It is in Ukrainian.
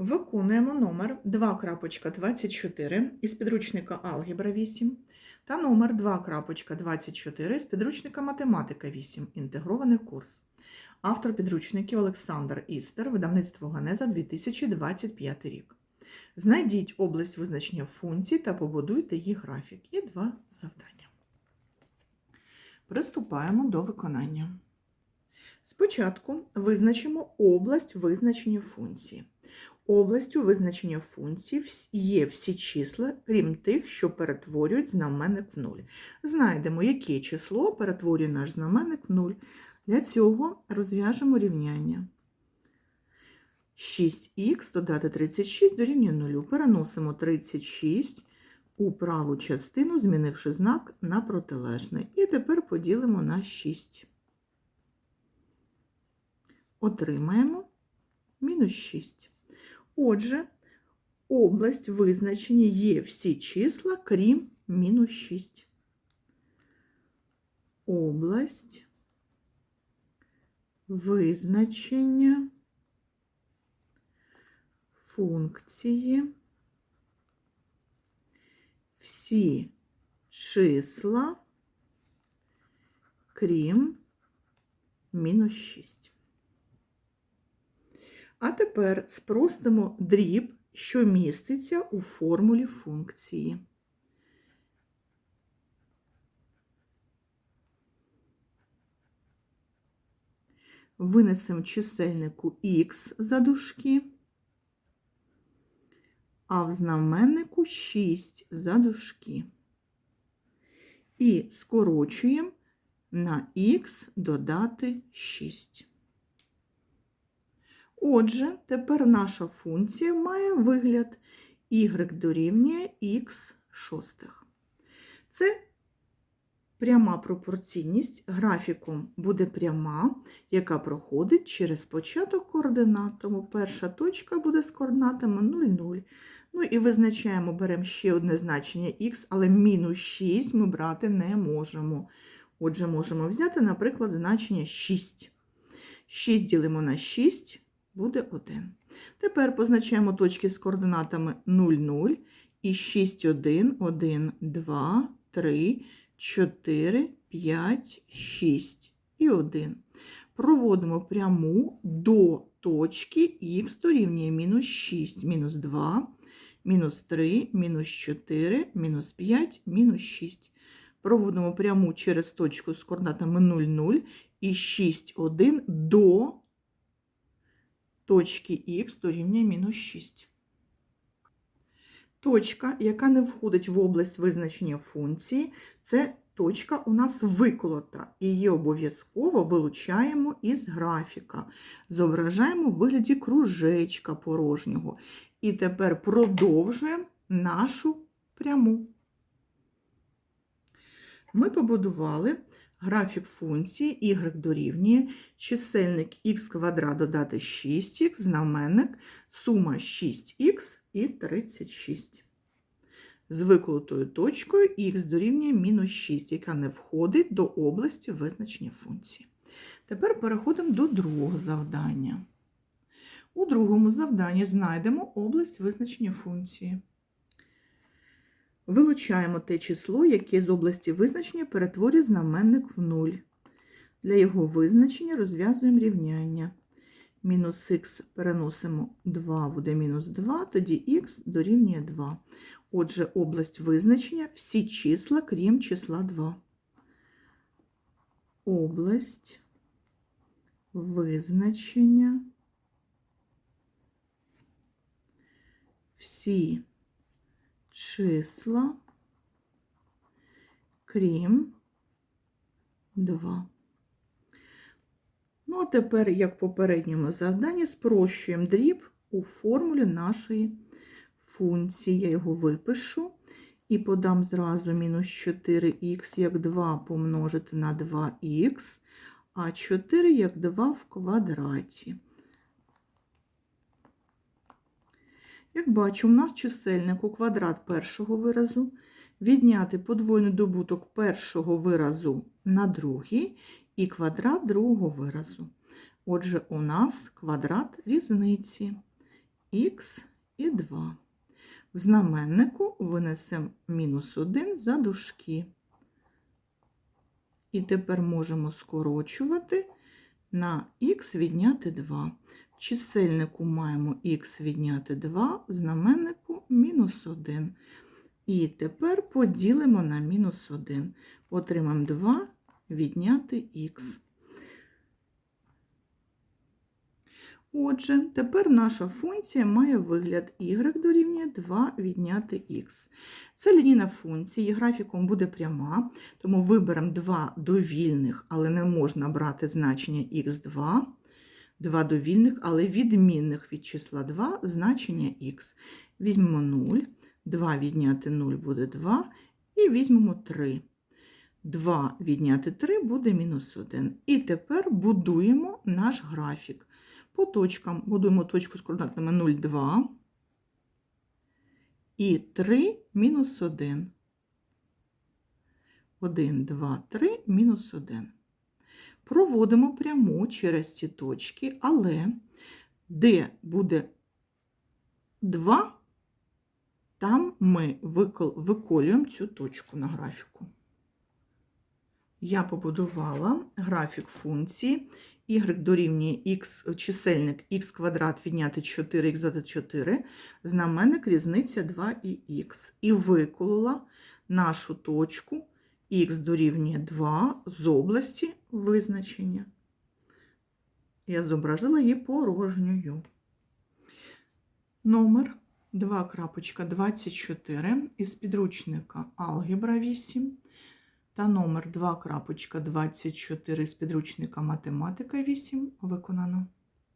Виконуємо номер 2.24 із підручника Алгебра 8 та номер 2.24 з підручника Математика 8. Інтегрований курс. Автор підручників Олександр Істер, видавництво Ганеза 2025 рік. Знайдіть область визначення функцій та побудуйте їх графік. Є два завдання. Приступаємо до виконання. Спочатку визначимо область визначення функції. Областю визначення функцій є всі числа, крім тих, що перетворюють знаменник в нуль. Знайдемо, яке число перетворює наш знаменник в нуль. Для цього розв'яжемо рівняння. 6х додати 36 дорівнює 0. Переносимо 36 у праву частину, змінивши знак на протилежний. І тепер поділимо на 6. Отримаємо мінус 6. Отже, область визначення є всі числа, крім мінус 6. Область визначення функції всі числа, крім мінус 6. А тепер спростимо дріб, що міститься у формулі функції. Винесемо чисельнику х за дужки, а в знаменнику 6 за дужки. І скорочуємо на х додати 6. Отже, тепер наша функція має вигляд y дорівнює х шостих. Це пряма пропорційність графіком буде пряма, яка проходить через початок координат. Тому перша точка буде з координатами 0, 0. Ну і визначаємо, беремо ще одне значення х, але мінус 6 ми брати не можемо. Отже, можемо взяти, наприклад, значення 6. 6 ділимо на 6 буде 1. Тепер позначаємо точки з координатами 0, 0 і 6, 1, 1, 2, 3, 4, 5, 6 і 1. Проводимо пряму до точки х дорівнює мінус 6, мінус 2, мінус 3, мінус 4, мінус 5, мінус 6. Проводимо пряму через точку з координатами 0, 0 і 6, 1 до точки х дорівнює мінус 6. Точка, яка не входить в область визначення функції, це точка у нас виколота. Її обов'язково вилучаємо із графіка. Зображаємо в вигляді кружечка порожнього. І тепер продовжуємо нашу пряму. Ми побудували Графік функції y дорівнює чисельник х квадрат додати 6х, знаменник, сума 6х і 36. З виколотою точкою х дорівнює мінус 6, яка не входить до області визначення функції. Тепер переходимо до другого завдання. У другому завданні знайдемо область визначення функції. Вилучаємо те число, яке з області визначення перетворює знаменник в 0. Для його визначення розв'язуємо рівняння. Мінус х переносимо 2, буде мінус 2, тоді х дорівнює 2. Отже, область визначення всі числа, крім числа 2. Область визначення всі числа, крім 2. Ну, а тепер, як в попередньому завданні, спрощуємо дріб у формулі нашої функції. Я його випишу і подам зразу мінус 4х як 2 помножити на 2х, а 4 як 2 в квадраті. Як бачу, у нас чисельнику квадрат першого виразу, відняти подвойний добуток першого виразу на другий і квадрат другого виразу. Отже, у нас квадрат різниці х і 2. В знаменнику винесемо мінус 1 за дужки. І тепер можемо скорочувати на х відняти 2. Чисельнику маємо х відняти 2, знаменнику мінус 1. І тепер поділимо на мінус 1. Отримаємо 2 відняти х. Отже, тепер наша функція має вигляд y дорівнює 2 відняти х. Це лінійна функція, її графіком буде пряма, тому виберемо два довільних, але не можна брати значення х2, два довільних, але відмінних від числа 2 значення х. Візьмемо 0, 2 відняти 0 буде 2, і візьмемо 3. 2 відняти 3 буде мінус 1. І тепер будуємо наш графік. По точкам будуємо точку з координатами 0, 2 і 3 мінус 1. 1, 2, 3, мінус 1. Проводимо пряму через ці точки, але де буде 2, там ми виколюємо цю точку на графіку. Я побудувала графік функції y дорівнює x, чисельник x квадрат відняти 4х додати 4, знаменник різниця 2 і х. І виколола нашу точку х дорівнює 2 з області визначення. Я зобразила її порожньою. Номер 2.24 із підручника Алгебра 8 та номер 2.24 з підручника Математика 8 виконано.